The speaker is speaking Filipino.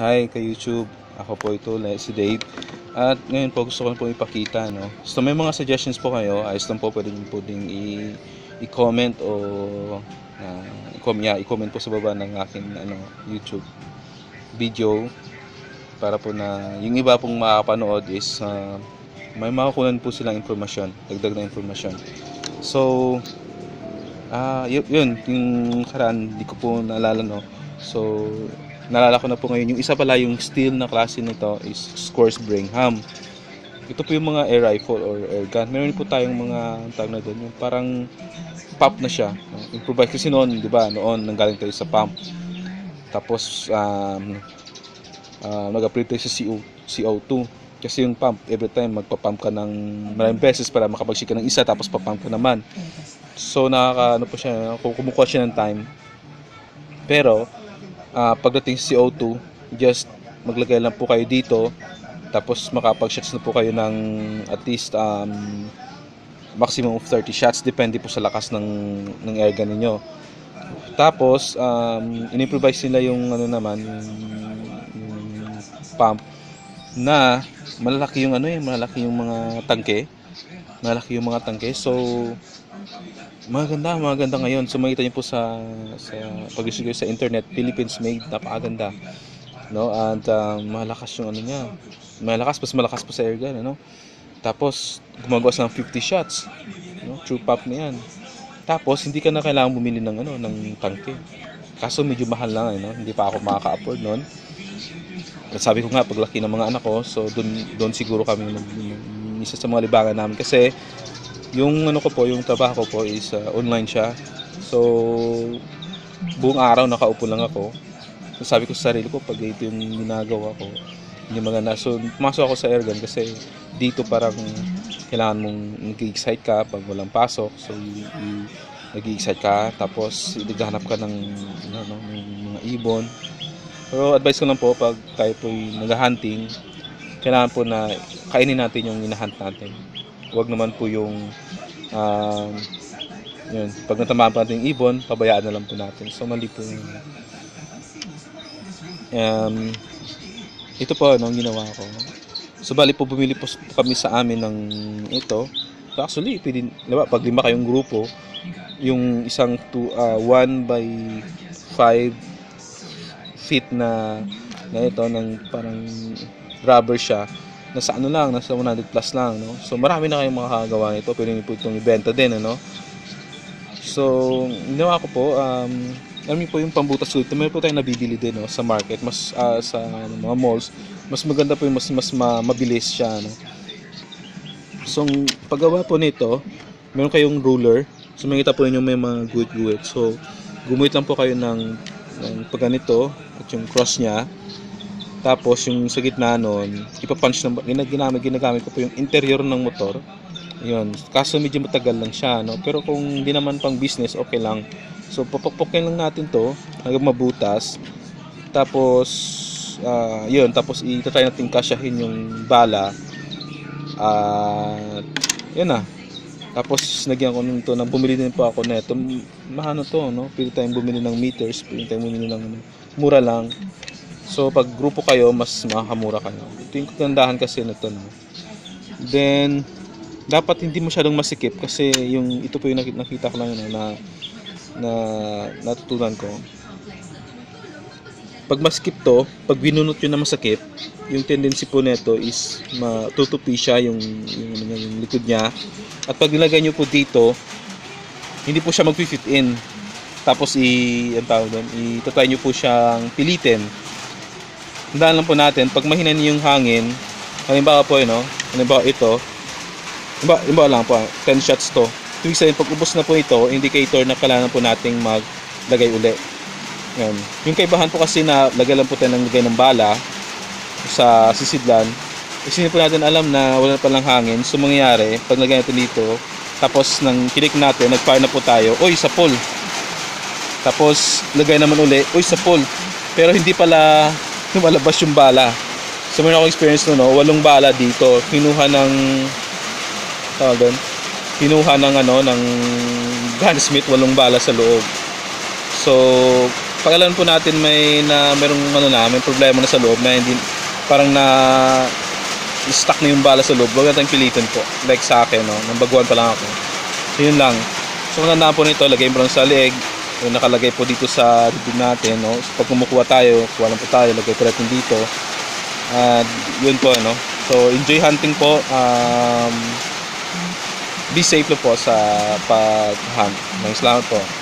Hi kay YouTube. Ako po ito, si Dave. At ngayon po gusto ko po ipakita, no. So may mga suggestions po kayo, ayos lang po pwede niyo po ding i- i-comment o uh, i-comment po sa baba ng akin ano, YouTube video para po na yung iba pong makakapanood is uh, may makakunan po silang informasyon, dagdag na informasyon. So, ah y- yun, yung karaan, di ko po naalala, no. So, naalala ko na po ngayon, yung isa pala yung steel na klase nito is Scores Brigham. Ito po yung mga air rifle or air gun. Meron po tayong mga tawag na doon, yung parang pump na siya. Improvise kasi noon, di ba, noon nanggaling tayo sa pump. Tapos, um, uh, nag-upgrade tayo sa CO, CO2. Kasi yung pump, every time magpa-pump ka ng maraming beses para makapag ka ng isa tapos pa-pump ka naman. So nakaka ano po siya, kumukuha siya ng time. Pero ah, pagdating sa CO2, just maglagay lang po kayo dito tapos makapag-shots na po kayo ng at least um, maximum of 30 shots depende po sa lakas ng ng air gun ninyo. Tapos um, in-improvise nila yung ano naman yung, yung pump na malalaki yung ano eh, malalaki yung mga tangke. Malalaki yung mga tangke. So maganda, maganda ngayon. So makita niyo po sa sa pag sa internet, Philippines made, napakaganda. No? And um, malakas yung ano niya. Malakas, mas malakas pa sa air gun, ano? Tapos gumagawa ng 50 shots. No? True pop na 'yan. Tapos hindi ka na kailangan bumili ng ano, ng tangke. Kaso medyo mahal lang, eh, no? Hindi pa ako makaka-afford noon. At sabi ko nga paglaki ng mga anak ko, so doon doon siguro kami nag isa sa mga libangan namin kasi yung ano ko po, yung trabaho ko po is uh, online siya. So buong araw nakaupo lang ako. Sabi ko sa sarili ko pag ito yung ginagawa ko, hindi maganda. So pumasok ako sa airgun kasi dito parang kailangan mong nag-excite ka pag walang pasok. So y- y- nag-excite ka tapos naghahanap ka ng, ano, ng mga ibon. Pero advice ko lang po pag tayo po nag-hunting, kailangan po na kainin natin yung inahunt natin. Huwag naman po yung um, yun, pag natamaan pa natin yung ibon, pabayaan na lang po natin. So mali po yun. Um, ito po ano, ang ginawa ko. So bali po bumili po kami sa amin ng ito. So, actually, pwede, di ba, pag lima kayong grupo, yung isang 2 1 by 5 feet na na ito ng parang rubber siya nasa ano lang nasa 100 plus lang no? So marami na kayong makakagawa nito pwede niyo po itong ibenta din ano? So ginawa ko po um alam po yung pambutas ulit meron po tayong nabibili din no, sa market mas ah, sa ano, mga malls. Mas maganda po yung mas mas ma- mabilis siya no so paggawa po nito meron kayong ruler. So makita po ninyo may mga guhit-guhit. So gumuhit lang po kayo ng, ng pag ganito at yung cross niya tapos yung sa gitna nun, ipapunch na, ginag- ginamit, ginagamit ko po yung interior ng motor. Yun. Kaso medyo matagal lang siya, no? Pero kung hindi naman pang business, okay lang. So, papakpokin lang natin to hanggang mabutas. Tapos, ah yun. Tapos, itatry natin kasyahin yung bala. At, yun na. Tapos, nagyan ko nito na bumili din po ako neto. Mahano to, no? Pili tayong bumili ng meters, pili tayong bumili ng ano, mura lang. So pag grupo kayo, mas makakamura kayo. Ito yung kagandahan kasi nito. No? Then, dapat hindi masyadong masikip kasi yung ito po yung nakita, ko lang yun, na, na natutunan ko. Pag maskip to, pag binunot yun na masakip, yung tendency po nito is matutupi siya yung, yung, ano niya, yung likod niya. At pag nilagay nyo po dito, hindi po siya mag-fit in. Tapos i, ang tawag doon, itatry nyo po siyang pilitin tandaan lang po natin, pag mahina niyo yung hangin, halimbawa po yun, no? halimbawa ito, halimbawa, halimbawa lang po, 10 shots to. Ibig sabihin, pag ubos na po ito, indicator na kailangan po nating maglagay uli. Yan. Yung kaibahan po kasi na lagay lang po tayo ng lagay ng bala sa sisidlan, kasi po natin alam na wala pa lang hangin. So, mangyayari, pag lagay natin dito, tapos nang kilik natin, nag-fire na po tayo, oy, sa pole. Tapos, lagay naman uli, oy, sa pole. Pero hindi pala lumalabas yung bala. So meron akong experience no, no, walong bala dito. Kinuha ng tawag doon. Kinuha ng ano ng gunsmith walong bala sa loob. So pag alam po natin may na merong ano na, may problema na sa loob na hindi parang na stuck na yung bala sa loob, huwag natin pilitin po. Like sa akin, no? Nang baguhan pa lang ako. So, yun lang. So, tandaan po nito, lagay mo lang sa leeg. Yung nakalagay po dito sa dibdib natin, no? So, pag kumukuha tayo, kuha lang po tayo, lagay po natin dito. At yun po, no? So, enjoy hunting po. Um, be safe po sa pag-hunt. Maraming salamat po.